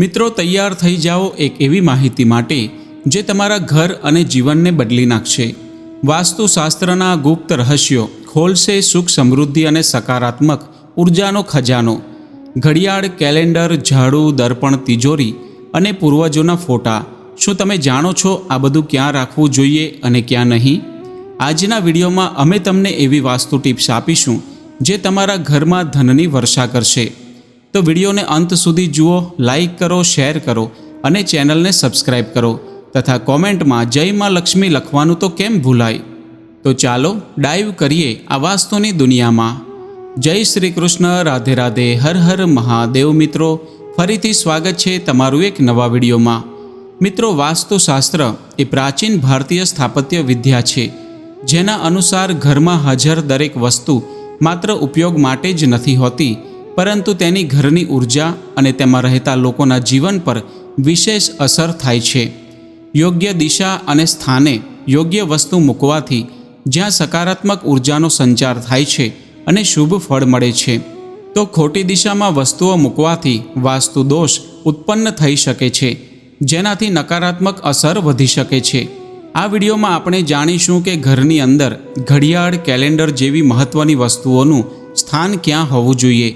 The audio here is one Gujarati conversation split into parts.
મિત્રો, તૈયાર થઈ જાઓ એક એવી માહિતી માટે, જે તમારા ઘર અને જીવનને બદલી નાખશે. વાસ્તુશાસ્ત્રના ગુપ્ત રહસ્યો, ખોલશે સુખ સમૃદ્ધિ અને સકારાત્મક ઉર્જાનો ખજાનો, ઘડિયાળ, કેલેન્ડર, ઝાડુ, દર્પણ, તિજોરી અને પૂર્વજોના ફોટા. શું તમે જાણો છો આ બધું ક્યાં રાખવું જોઈએ અને ક્યાં નહીં? આજના વિડીયોમાં અમે તમને એવી વાસ્તુ ટિપ્સ આપીશું, જે તમારા ઘરમાં ધનની વર્ષા કરશે. તો વિડીયોને અંત સુધી જુઓ લાઇક કરો શેર કરો અને ચેનલને સબસ્ક્રાઇબ કરો તથા કોમેન્ટમાં જય માં લક્ષ્મી લખવાનું તો કેમ ભૂલાય? તો ચાલો ડાઈવ કરીએ આ વાસ્તુની દુનિયામાં. જય શ્રી કૃષ્ણ, રાધે રાધે, હર હર મહાદેવ મિત્રો. ફરીથી સ્વાગત છે તમારું એક નવા વિડીયોમાં. મિત્રો, વાસ્તુશાસ્ત્ર એ પ્રાચીન ભારતીય સ્થાપત્ય વિદ્યા છે, જેના અનુસાર ઘરમાં હાજર દરેક વસ્તુ માત્ર ઉપયોગ માટે જ નથી હોતી પરંતુ તેની ઘરની ઊર્જા અને તેમાં રહેતા લોકોના જીવન પર વિશેષ અસર થાય છે. યોગ્ય દિશા અને સ્થાને યોગ્ય વસ્તુ મૂકવાથી જ્યાં સકારાત્મક ઉર્જાનો સંચાર થાય છે અને શુભ ફળ મળે છે, તો ખોટી દિશામાં વસ્તુઓ મૂકવાથી વાસ્તુ દોષ ઉત્પન્ન થઈ શકે છે, જેનાથી નકારાત્મક અસર વધી શકે છે. આ વિડીયોમાં આપણે જાણીશું કે ઘરની અંદર ઘડિયાળ, કેલેન્ડર જેવી મહત્ત્વની વસ્તુઓનું સ્થાન ક્યાં હોવું જોઈએ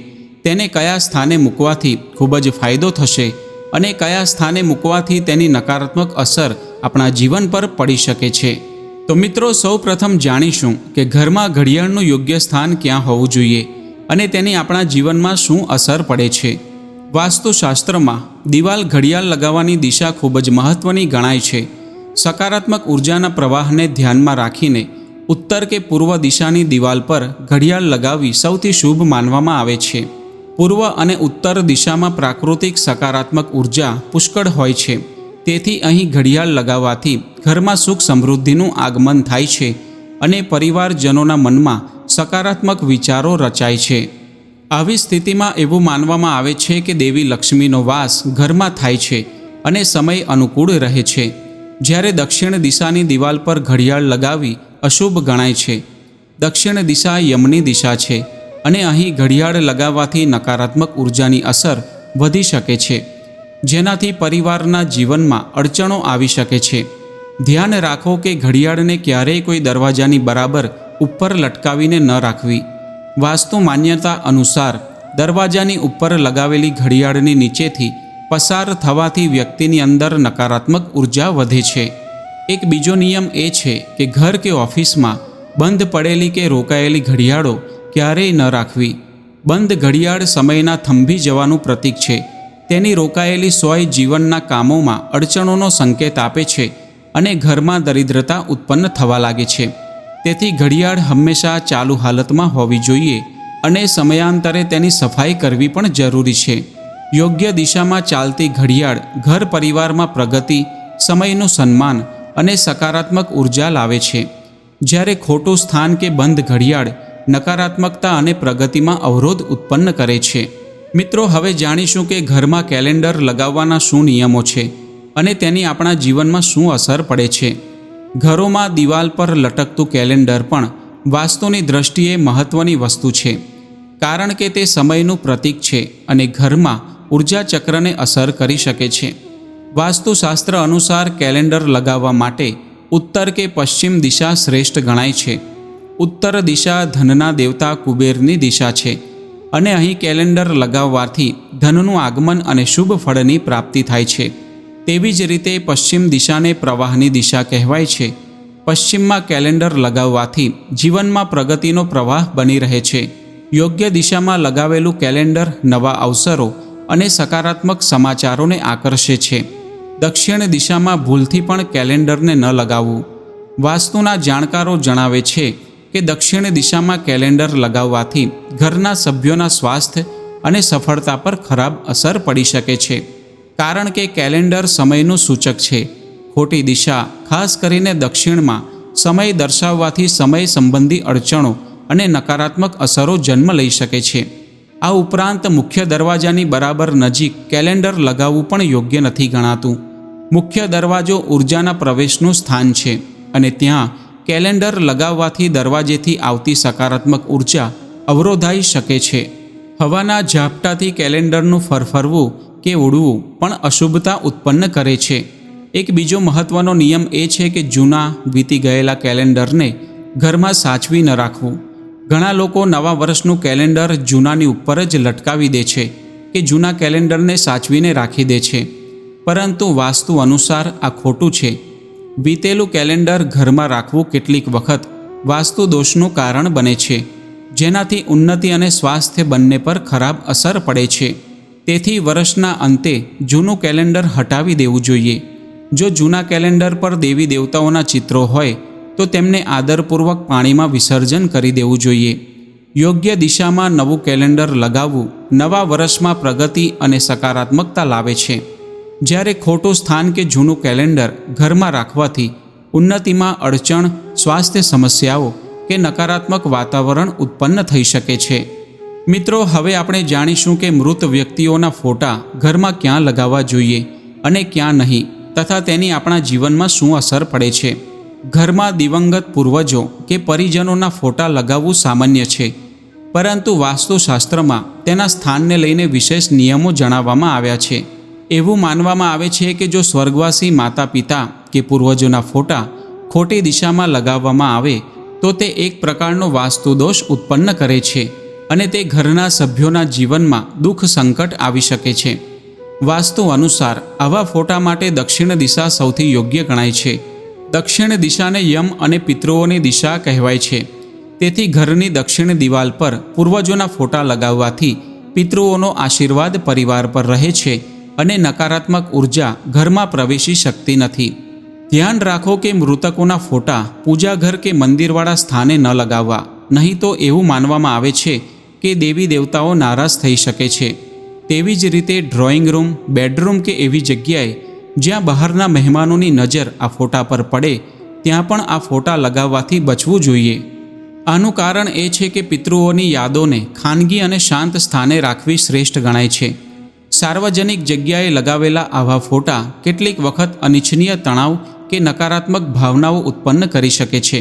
તેને કયા સ્થાને મૂકવાથી ખૂબ જ ફાયદો થશે અને કયા સ્થાને મૂકવાથી તેની નકારાત્મક અસર આપણા જીવન પર પડી શકે છે. તો મિત્રો સૌ પ્રથમ જાણીશું કે ઘરમાં ઘડિયાળનું યોગ્ય સ્થાન ક્યાં હોવું જોઈએ અને તેની આપણા જીવનમાં શું અસર પડે છે. વાસ્તુશાસ્ત્રમાં દિવાલ ઘડિયાળ લગાવવાની દિશા ખૂબ જ મહત્ત્વની ગણાય છે. સકારાત્મક ઉર્જાના પ્રવાહને ધ્યાનમાં રાખીને ઉત્તર કે પૂર્વ દિશાની દિવાલ પર ઘડિયાળ લગાવવી સૌથી શુભ માનવામાં આવે છે. પૂર્વ અને ઉત્તર દિશામાં પ્રાકૃતિક સકારાત્મક ઊર્જા પુષ્કળ હોય છે. તેથી અહીં ઘડિયાળ લગાવવાથી ઘરમાં સુખ સમૃદ્ધિનું આગમન થાય છે અને પરિવારજનોના મનમાં સકારાત્મક વિચારો રચાય છે. આવી સ્થિતિમાં એવું માનવામાં આવે છે કે દેવી લક્ષ્મીનો વાસ ઘરમાં થાય છે અને સમય અનુકૂળ રહે છે. જ્યારે દક્ષિણ દિશાની દિવાલ પર ઘડિયાળ લગાવી અશુભ ગણાય છે. દક્ષિણ દિશા યમની દિશા છે. અને અહીં ઘડિયાળ લગાવવાથી નકારાત્મક ઉર્જાની અસર વધી શકે છે, જેનાથી પરિવારના જીવનમાં અડચણો આવી શકે છે. ધ્યાન રાખો કે ઘડિયાળને ક્યારેય કોઈ દરવાજાની બરાબર ઉપર લટકાવીને ન રાખવી. વાસ્તુ માન્યતા અનુસાર, દરવાજાની ઉપર લગાવેલી ઘડિયાળની નીચેથી પસાર થવાથી વ્યક્તિની અંદર નકારાત્મક ઊર્જા વધે છે. એક બીજો નિયમ એ છે કે ઘર કે ઓફિસમાં બંધ પડેલી કે રોકાયેલી ઘડિયાળો ક્યારેય ન રાખવી. બંધ ઘડિયાળ સમયના થંભી જવાનું પ્રતીક છે. તેની રોકાયેલી સોય જીવનના કામોમાં અડચણોનો સંકેત આપે છે અને ઘરમાં દરિદ્રતા ઉત્પન્ન થવા લાગે છે. તેથી ઘડિયાળ હંમેશા ચાલુ હાલતમાં હોવી જોઈએ અને સમયાંતરે તેની સફાઈ કરવી પણ જરૂરી છે. યોગ્ય દિશામાં ચાલતી ઘડિયાળ ઘર પરિવારમાં પ્રગતિ, સમયનું સન્માન અને સકારાત્મક ઊર્જા લાવે છે. જ્યારે ખોટું સ્થાન કે બંધ ઘડિયાળ નકારાત્મકતા અને પ્રગતિમાં અવરોધ ઉત્પન્ન કરે છે. મિત્રો, હવે જાણીશું કે ઘરમાં કેલેન્ડર લગાવવાના શું નિયમો છે અને તેની આપણા જીવનમાં શું અસર પડે છે. ઘરોમાં દિવાલ પર લટકતું કેલેન્ડર પણ વાસ્તુની દ્રષ્ટિએ મહત્ત્વની વસ્તુ છે. કારણ કે તે સમયનું પ્રતીક છે અને ઘરમાં ઊર્જા ચક્રને અસર કરી શકે છે. વાસ્તુશાસ્ત્ર અનુસાર કેલેન્ડર લગાવવા માટે ઉત્તર કે પશ્ચિમ દિશા શ્રેષ્ઠ ગણાય છે. ઉત્તર દિશા ધનના દેવતા કુબેરની દિશા છે અને અહીં કેલેન્ડર લગાવવાથી ધનનું આગમન અને શુભ ફળની પ્રાપ્તિ થાય છે. તેવી જ રીતે પશ્ચિમ દિશાને પ્રવાહની દિશા કહેવાય છે. પશ્ચિમમાં કેલેન્ડર લગાવવાથી જીવનમાં પ્રગતિનો પ્રવાહ બની રહે છે. યોગ્ય દિશામાં લગાવેલું કેલેન્ડર નવા અવસરો અને સકારાત્મક સમાચારોને આકર્ષે છે. દક્ષિણ દિશામાં ભૂલથી પણ કેલેન્ડરને ન લગાવવું. વાસ્તુના જાણકારો જણાવે છે કે દક્ષિણ દિશામાં કેલેન્ડર લગાવવાથી ઘરના સભ્યોના સ્વાસ્થ્ય અને સફળતા પર ખરાબ અસર પડી શકે છે. કારણ કે કેલેન્ડર સમયનું સૂચક છે. ખોટી દિશા, ખાસ કરીને દક્ષિણમાં, સમય દર્શાવવાથી સમય સંબંધી અડચણો અને નકારાત્મક અસરો જન્મ લઈ શકે છે. આ ઉપરાંત મુખ્ય દરવાજાની બરાબર નજીક કેલેન્ડર લગાવવું પણ યોગ્ય નથી ગણાતું. મુખ્ય દરવાજો ઉર્જાના પ્રવેશનું સ્થાન છે અને ત્યાં કેલેન્ડર લગાવવાથી દરવાજેથી આવતી સકારાત્મક ઊર્જા અવરોધાઈ શકે છે. હવાના ઝાપટાથી કેલેન્ડરનું ફરફરવું કે ઉડવું પણ અશુભતા ઉત્પન્ન કરે છે. એક બીજો મહત્વનો નિયમ એ છે કે જૂના, વીતી ગયેલા કેલેન્ડરને ઘરમાં સાચવી ન રાખવું. ઘણા લોકો નવા વર્ષનું કેલેન્ડર જૂનાની ઉપર જ લટકાવી દે છે કે જૂના કેલેન્ડરને સાચવીને રાખી દે છે. પરંતુ વાસ્તુ અનુસાર આ ખોટું છે. વીતેલું કેલેન્ડર ઘરમાં રાખવું કેટલીક વખત વાસ્તુ દોષનું કારણ બને છે, જેનાથી ઉન્નતિ અને સ્વાસ્થ્ય બંને પર ખરાબ અસર પડે છે. તેથી વર્ષના અંતે જૂનું કેલેન્ડર હટાવી દેવું જોઈએ. જો જૂના કેલેન્ડર પર દેવી દેવતાઓના ચિત્રો હોય, તો તેમને આદરપૂર્વક પાણીમાં વિસર્જન કરી દેવું જોઈએ. યોગ્ય દિશામાં નવું કેલેન્ડર લગાવવું નવા વર્ષમાં પ્રગતિ અને સકારાત્મકતા લાવે છે. જ્યારે ખોટું સ્થાન કે જૂનું કેલેન્ડર ઘરમાં રાખવાથી ઉન્નતિમાં અડચણ, સ્વાસ્થ્ય સમસ્યાઓ કે નકારાત્મક વાતાવરણ ઉત્પન્ન થઈ શકે છે. મિત્રો, હવે આપણે જાણીશું કે મૃત વ્યક્તિઓના ફોટા ઘરમાં ક્યાં લગાવવા જોઈએ અને ક્યાં નહીં તથા તેની આપણા જીવનમાં શું અસર પડે છે. ઘરમાં દિવંગત પૂર્વજો કે પરિજનોના ફોટા લગાવવું સામાન્ય છે, પરંતુ વાસ્તુશાસ્ત્રમાં તેના સ્થાનને લઈને વિશેષ નિયમો જણાવવામાં આવ્યા છે. એવું માનવામાં આવે છે કે જો સ્વર્ગવાસી માતા પિતા કે પૂર્વજોના ફોટા ખોટી દિશામાં લગાવવામાં આવે, તો તે એક પ્રકારનો વાસ્તુદોષ ઉત્પન્ન કરે છે અને તે ઘરના સભ્યોના જીવનમાં દુઃખ સંકટ આવી શકે છે. વાસ્તુ અનુસાર, આવા ફોટા માટે દક્ષિણ દિશા સૌથી યોગ્ય ગણાય છે. દક્ષિણ દિશાને યમ અને પિતૃઓની દિશા કહેવાય છે. તેથી ઘરની દક્ષિણ દિવાલ પર પૂર્વજોના ફોટા લગાવવાથી પિતૃઓનો આશીર્વાદ પરિવાર પર રહે છે અને નકારાત્મક ઊર્જા ઘરમાં પ્રવેશી શકતી નથી. ધ્યાન રાખો કે મૃતકોના ફોટા પૂજા ઘર કે મંદિરવાળા સ્થાને ન લગાવવા. નહીં તો એવું માનવામાં આવે છે કે દેવી દેવતાઓ નારાજ થઈ શકે છે. તેવી જ રીતે ડ્રોઈંગ રૂમ બેડરૂમ કે એવી જગ્યાએ જ્યાં બહારના મહેમાનોની નજર આ ફોટા પર પડે, ત્યાં પણ આ ફોટા લગાવવાથી બચવું જોઈએ. આનું કારણ એ છે કે પિતૃઓની યાદોને ખાનગી અને શાંત સ્થાને રાખવી શ્રેષ્ઠ ગણાય છે. સાર્વજનિક જગ્યાએ લગાવેલા આવા ફોટા કેટલીક વખત અનિચ્છનીય તણાવ કે નકારાત્મક ભાવનાઓ ઉત્પન્ન કરી શકે છે.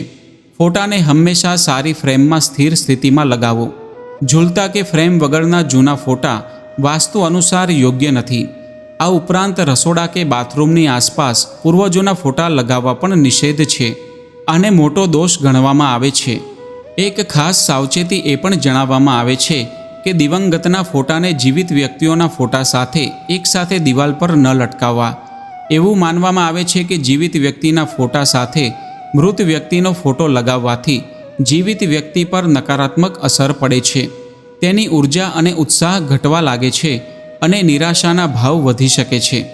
ફોટાને હંમેશા સારી ફ્રેમમાં સ્થિર સ્થિતિમાં લગાવો. ઝૂલતા કે ફ્રેમ વગરના જૂના ફોટા વાસ્તુ અનુસાર યોગ્ય નથી. આ ઉપરાંત રસોડા કે બાથરૂમની આસપાસ પૂર્વજોના ફોટા લગાવવા પણ નિષેધ છે. આને મોટો દોષ ગણવામાં આવે છે. એક ખાસ સાવચેતી એ પણ જણાવવામાં આવે છે કે દિવંગતના ફોટાને જીવિત વ્યક્તિઓના ફોટા સાથે એકસાથે દિવાલ પર ન લટકાવવા. એવું માનવામાં આવે છે કે જીવિત વ્યક્તિના ફોટા સાથે, મૃત વ્યક્તિનો ફોટો લગાવવાથી, જીવિત વ્યક્તિ પર નકારાત્મક અસર પડે છે. તેની ઊર્જા અને ઉત્સાહ ઘટવા લાગે છે અને નિરાશાના ભાવ વધી શકે છે.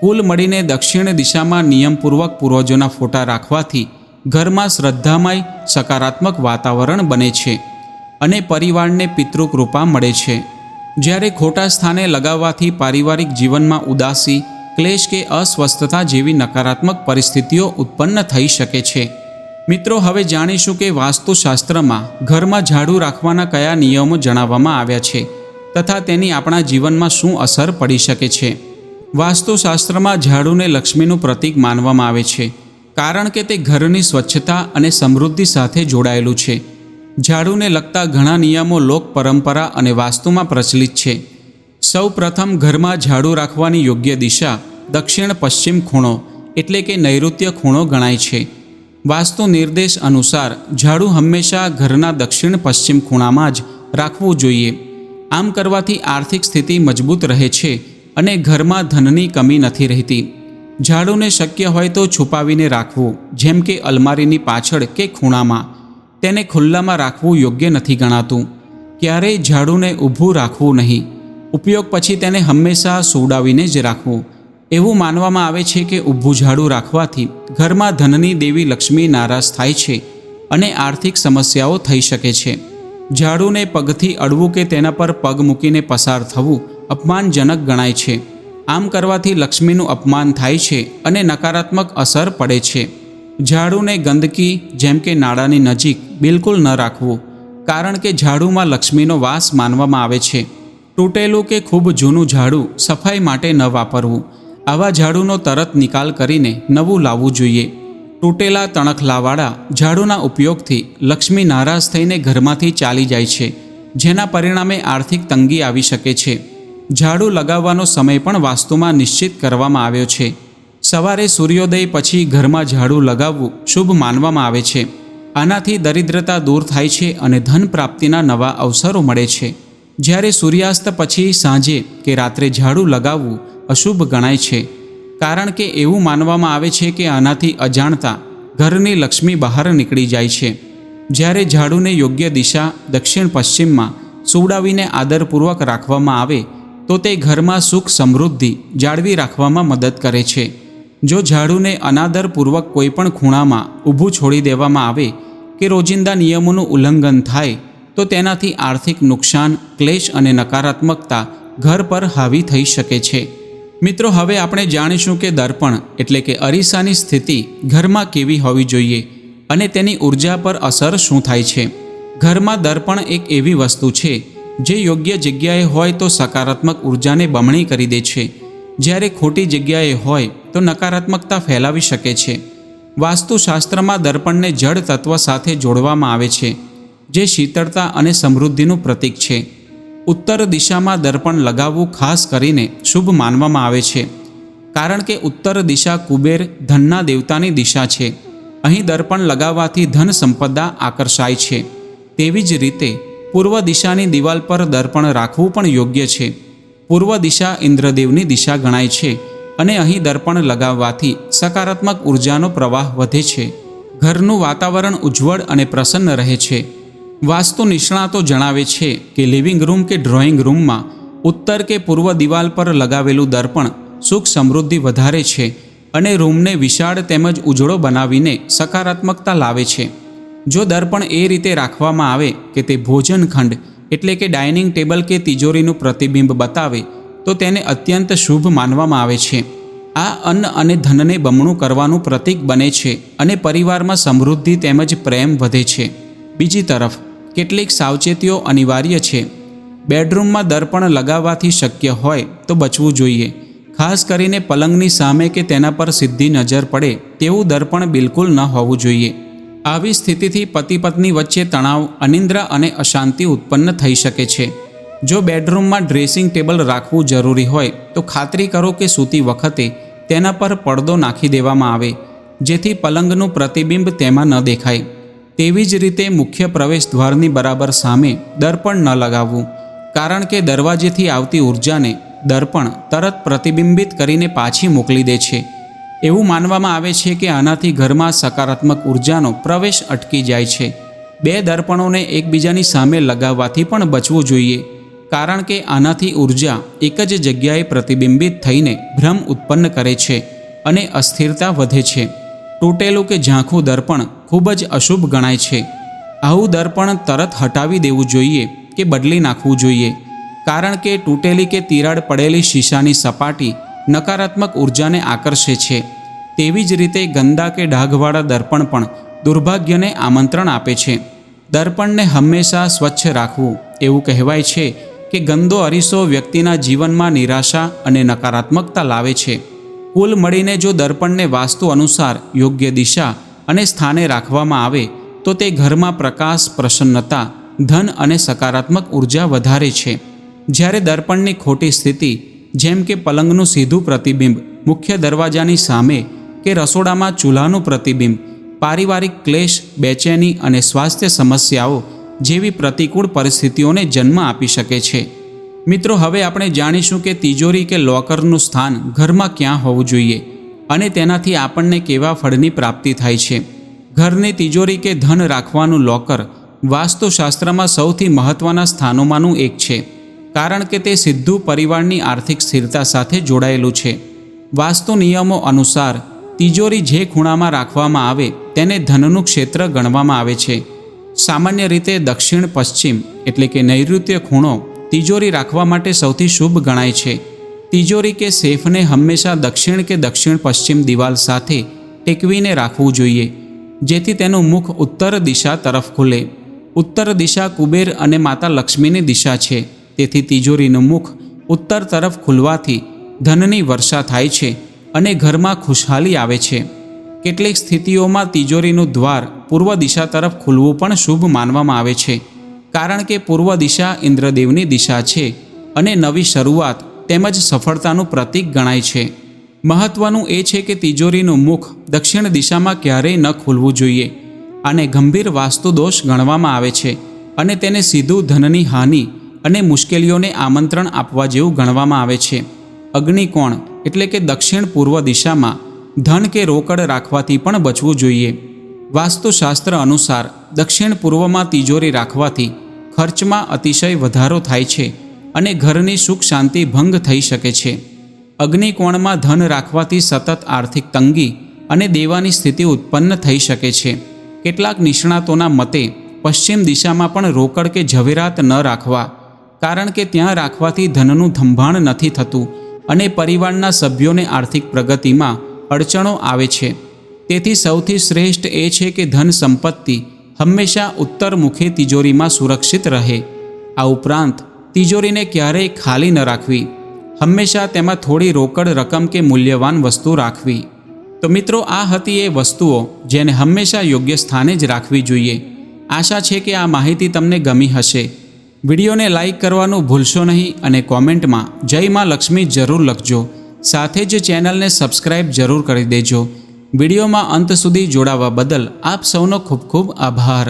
કુલ મળીને દક્ષિણ દિશામાં નિયમપૂર્વક પૂર્વજોના ફોટા રાખવાથી, ઘરમાં શ્રદ્ધામય, સકારાત્મક વાતાવરણ બને છે. અને પરિવારને પિતૃકૃપા મળે છે. જ્યારે ખોટા સ્થાને લગાવવાથી પારિવારિક જીવનમાં ઉદાસી, ક્લેશ કે અસ્વસ્થતા જેવી નકારાત્મક પરિસ્થિતિઓ ઉત્પન્ન થઈ શકે છે. મિત્રો, હવે જાણીશું કે વાસ્તુશાસ્ત્રમાં ઘરમાં ઝાડુ રાખવાના કયા નિયમો જણાવવામાં આવ્યા છે તથા તેની આપણા જીવનમાં શું અસર પડી શકે છે. વાસ્તુશાસ્ત્રમાં ઝાડુને લક્ષ્મીનું પ્રતીક માનવામાં આવે છે, કારણ કે તે ઘરની સ્વચ્છતા અને સમૃદ્ધિ સાથે જોડાયેલું છે. ઝાડુને લગતા ઘણા નિયમો લોક પરંપરા અને વાસ્તુમાં પ્રચલિત છે. સૌ પ્રથમ ઘરમાં ઝાડુ રાખવાની યોગ્ય દિશા, દક્ષિણ પશ્ચિમ ખૂણો, એટલે કે નૈઋત્ય ખૂણો ગણાય છે. વાસ્તુ નિર્દેશ અનુસાર ઝાડુ હંમેશા ઘરના દક્ષિણ પશ્ચિમ ખૂણામાં જ રાખવું જોઈએ. આમ કરવાથી આર્થિક સ્થિતિ મજબૂત રહે છે અને ઘરમાં ધનની કમી નથી રહેતી. ઝાડુને શક્ય હોય તો છુપાવીને રાખવું, જેમ કે અલમારીની પાછળ કે ખૂણામાં. તેને ખુલ્લામાં રાખવું યોગ્ય નથી ગણાતું. ક્યારેય ઝાડુને ઊભું રાખવું નહીં. ઉપયોગ પછી તેને હંમેશા સુવડાવીને જ રાખવું. એવું માનવામાં આવે છે કે ઊભું ઝાડુ રાખવાથી ઘરમાં ધનની દેવી લક્ષ્મી નારાજ થાય છે અને આર્થિક સમસ્યાઓ થઈ શકે છે. ઝાડુને પગથી અડવું કે તેના પર પગ મૂકીને પસાર થવું અપમાનજનક ગણાય છે. આમ કરવાથી લક્ષ્મીનું અપમાન થાય છે અને નકારાત્મક અસર પડે છે. ઝાડુને ગંદકી, જેમ કે નાળાની નજીક, બિલકુલ ન રાખવું, કારણ કે ઝાડુમાં લક્ષ્મીનો વાસ માનવામાં આવે છે. તૂટેલું કે ખૂબ જૂનું ઝાડુ સફાઈ માટે ન વાપરવું. આવા ઝાડુનો તરત નિકાલ કરીને નવું લાવવું જોઈએ. તૂટેલા તણખલાવાળા ઝાડુના ઉપયોગથી લક્ષ્મી નારાજ થઈને ઘરમાંથી ચાલી જાય છે, જેના પરિણામે આર્થિક તંગી આવી શકે છે. ઝાડુ લગાવવાનો સમય પણ વાસ્તુમાં નિશ્ચિત કરવામાં આવ્યો છે. સવારે સૂર્યોદય પછી ઘરમાં ઝાડુ લગાવવું શુભ માનવામાં આવે છે. આનાથી દરિદ્રતા દૂર થાય છે અને ધન પ્રાપ્તિના નવા અવસરો મળે છે. જ્યારે સૂર્યાસ્ત પછી સાંજે કે રાત્રે ઝાડુ લગાવવું અશુભ ગણાય છે. કારણ કે એવું માનવામાં આવે છે કે આનાથી અજાણતા ઘરની લક્ષ્મી બહાર નીકળી જાય છે. જ્યારે ઝાડુને યોગ્ય દિશા દક્ષિણ પશ્ચિમમાં સુવડાવીને આદરપૂર્વક રાખવામાં આવે, તો તે ઘરમાં સુખ સમૃદ્ધિ જાળવી રાખવામાં મદદ કરે છે. જો ઝાડુને અનાદરપૂર્વક કોઈપણ ખૂણામાં ઊભું છોડી દેવામાં આવે કે રોજિંદા નિયમોનું ઉલ્લંઘન થાય, તો તેનાથી આર્થિક નુકસાન, ક્લેશ અને નકારાત્મકતા ઘર પર હાવી થઈ શકે છે. મિત્રો, હવે આપણે જાણીશું કે દર્પણ એટલે કે અરીસાની સ્થિતિ ઘરમાં કેવી હોવી જોઈએ અને તેની ઊર્જા પર અસર શું થાય છે. ઘરમાં દર્પણ એક એવી વસ્તુ છે જે યોગ્ય જગ્યાએ હોય તો સકારાત્મક ઉર્જાને બમણી કરી દે છે. જ્યારે ખોટી જગ્યાએ હોય તો નકારાત્મકતા ફેલાવી શકે છે. વાસ્તુશાસ્ત્રમાં દર્પણને જળ તત્વ સાથે જોડવામાં આવે છે, જે શીતળતા અને સમૃદ્ધિનું પ્રતીક છે. ઉત્તર દિશામાં દર્પણ લગાવવું ખાસ કરીને શુભ માનવામાં આવે છે, કારણ કે ઉત્તર દિશા કુબેર ધનના દેવતાની દિશા છે. અહીં દર્પણ લગાવવાથી ધન સંપદા આકર્ષાય છે. તેવી જ રીતે, પૂર્વ દિશાની દિવાલ પર દર્પણ રાખવું પણ યોગ્ય છે. પૂર્વ દિશા ઇન્દ્રદેવની દિશા ગણાય છે. અને અહીં દર્પણ લગાવવાથી સકારાત્મક ઉર્જાનો પ્રવાહ વધે છે. ઘરનું વાતાવરણ ઉજ્જવળ અને પ્રસન્ન રહે છે. વાસ્તુ નિષ્ણાતો જણાવે છે કે લિવિંગ રૂમ કે ડ્રોઈંગ રૂમમાં ઉત્તર કે પૂર્વ દિવાલ પર લગાવેલું દર્પણ સુખ સમૃદ્ધિ વધારે છે અને રૂમને વિશાળ તેમજ ઉજળો બનાવીને સકારાત્મકતા લાવે છે. જો દર્પણ એ રીતે રાખવામાં આવે કે તે ભોજન ખંડ એટલે કે ડાઇનિંગ ટેબલ કે તિજોરીનું પ્રતિબિંબ બતાવે તો તેને અત્યંત શુભ માનવામાં આવે છે. આ અન્ન અને ધનને બમણું કરવાનું પ્રતીક બને છે અને પરિવારમાં સમૃદ્ધિ તેમજ પ્રેમ વધે છે. બીજી તરફ, કેટલીક સાવચેતીઓ અનિવાર્ય છે. બેડરૂમમાં દર્પણ લગાવવાથી શક્ય હોય તો બચવું જોઈએ. ખાસ કરીને પલંગની સામે કે તેના પર સીધી નજર પડે તેવું દર્પણ બિલકુલ ન હોવું જોઈએ. આવી સ્થિતિથી પતિ પત્ની વચ્ચે તણાવ, અનિંદ્રા અને અશાંતિ ઉત્પન્ન થઈ શકે છે. જો બેડરૂમમાં ડ્રેસિંગ ટેબલ રાખવું જરૂરી હોય, તો ખાતરી કરો કે સૂતી વખતે તેના પર પડદો નાખી દેવામાં આવે, જેથી પલંગનું પ્રતિબિંબ તેમાં ન દેખાય. તેવી જ રીતે મુખ્ય પ્રવેશ દ્વારની બરાબર સામે દર્પણ ન લગાવવું, કારણ કે દરવાજેથી આવતી ઉર્જાને દર્પણ તરત પ્રતિબિંબિત કરીને પાછી મોકલી દે છે. એવું માનવામાં આવે છે કે આનાથી ઘરમાં સકારાત્મક ઉર્જાનો પ્રવેશ અટકી જાય છે. બે દર્પણોને એકબીજાની સામે લગાવવાથી પણ બચવું જોઈએ. કારણ કે આનાથી ઊર્જા એક જ જગ્યાએ પ્રતિબિંબિત થઈને ભ્રમ ઉત્પન્ન કરે છે અને અસ્થિરતા વધે છે. તૂટેલું કે ઝાંખું દર્પણ ખૂબ જ અશુભ ગણાય છે. આવું દર્પણ તરત હટાવી દેવું જોઈએ કે બદલી નાખવું જોઈએ. કારણ કે તૂટેલી કે તિરાડ પડેલી શીશાની સપાટી નકારાત્મક ઉર્જાને આકર્ષે છે. તેવી જ રીતે ગંદા કે ડાઘવાળા દર્પણ પણ દુર્ભાગ્યને આમંત્રણ આપે છે. દર્પણને હંમેશા સ્વચ્છ રાખવું એવું કહેવાય છે કે ગંદો અરીસો વ્યક્તિના જીવનમાં નિરાશા અને નકારાત્મકતા લાવે છે. કુલ મળીને જો દર્પણને વાસ્તુ અનુસાર યોગ્ય દિશા અને સ્થાને રાખવામાં આવે, તો તે ઘરમાં પ્રકાશ, પ્રસન્નતા, ધન અને સકારાત્મક ઊર્જા વધારે છે. જ્યારે દર્પણની ખોટી સ્થિતિ, જેમ કે પલંગનું સીધું પ્રતિબિંબ, મુખ્ય દરવાજાની સામે કે રસોડામાં ચૂલાનું પ્રતિબિંબ, પારિવારિક ક્લેશ, બેચેની અને સ્વાસ્થ્ય સમસ્યાઓ જેવી પ્રતિકૂળ પરિસ્થિતિઓને જન્મ આપી શકે છે. મિત્રો, હવે આપણે જાણીશું કે તિજોરી કે લોકરનું સ્થાન ઘરમાં ક્યાં હોવું જોઈએ અને તેનાથી આપણને કેવા ફળની પ્રાપ્તિ થાય છે. ઘરની તિજોરી કે ધન રાખવાનું લોકર વાસ્તુશાસ્ત્રમાં સૌથી મહત્ત્વના સ્થાનોમાંનું એક છે, કારણ કે તે સીધું પરિવારની આર્થિક સ્થિરતા સાથે જોડાયેલું છે. વાસ્તુ નિયમો અનુસાર, તિજોરી જે ખૂણામાં રાખવામાં આવે તેને ધનનું ક્ષેત્ર ગણવામાં આવે છે. સામાન્ય રીતે દક્ષિણ, પશ્ચિમ એટલે કે નૈઋત્ય ખૂણો તિજોરી રાખવા માટે સૌથી શુભ ગણાય છે. તિજોરી કે સેફને હંમેશા દક્ષિણ કે દક્ષિણ, પશ્ચિમ દિવાલ સાથે ટેકવીને રાખવું જોઈએ, જેથી તેનું મુખ ઉત્તર દિશા તરફ ખુલે. ઉત્તર દિશા કુબેર અને માતા લક્ષ્મીની દિશા છે, તેથી તિજોરીનું મુખ ઉત્તર તરફ ખુલવાથી ધનની વર્ષા થાય છે અને ઘરમાં ખુશહાલી આવે છે. કેટલીક સ્થિતિઓમાં તિજોરીનું દ્વાર પૂર્વ દિશા તરફ ખુલવું પણ શુભ માનવામાં આવે છે. કારણ કે પૂર્વ દિશા ઇન્દ્રદેવની દિશા છે અને નવી શરૂઆત તેમજ સફળતાનું પ્રતીક ગણાય છે. મહત્વનું એ છે કે તિજોરીનું મુખ દક્ષિણ દિશામાં ક્યારેય ન ખુલવું જોઈએ આને ગંભીર વાસ્તુ દોષ ગણવામાં આવે છે અને તેને સીધું ધનની હાનિ અને મુશ્કેલીઓને આમંત્રણ આપવા જેવું ગણવામાં આવે છે. અગ્નિકોણ એટલે કે દક્ષિણ પૂર્વ દિશામાં ધન કે રોકડ રાખવાથી પણ બચવું જોઈએ. વાસ્તુશાસ્ત્ર અનુસાર દક્ષિણ પૂર્વમાં તિજોરી રાખવાથી ખર્ચમાં અતિશય વધારો થાય છે અને ઘરની સુખ શાંતિ ભંગ થઈ શકે છે. અગ્નિકોણમાં ધન રાખવાથી સતત આર્થિક તંગી અને દેવાની સ્થિતિ ઉત્પન્ન થઈ શકે છે. કેટલાક નિષ્ણાતોના મતે પશ્ચિમ દિશામાં પણ રોકડ કે ઝવેરાત ન રાખવા, કારણ કે ત્યાં રાખવાથી ધનનું ધંભાણ નથી થતું અને પરિવારના સભ્યોને આર્થિક પ્રગતિમાં અડચણો આવે છે. તેથી સૌથી શ્રેષ્ઠ એ છે કે ધન સંપત્તિ હંમેશા ઉત્તરમુખી તિજોરીમાં સુરક્ષિત રહે. આ ઉપરાંત, તિજોરીને ક્યારેય ખાલી ન રાખવી. હંમેશા તેમાં થોડી રોકડ રકમ કે મૂલ્યવાન વસ્તુ રાખવી. તો મિત્રો, આ હતી એ વસ્તુઓ જેને હંમેશા યોગ્ય સ્થાને જ રાખવી જોઈએ. આશા છે કે આ માહિતી તમને ગમી હશે. વિડીયોને લાઈક કરવાનું ભૂલશો નહીં અને કોમેન્ટમાં જય માં લક્ષ્મી જરૂર લખજો. સાથે જ ચેનલને સબસ્ક્રાઇબ જરૂર કરી દેજો. વિડીયોમાં અંત સુધી જોડાવા બદલ આપ સૌનો ખૂબ ખૂબ આભાર.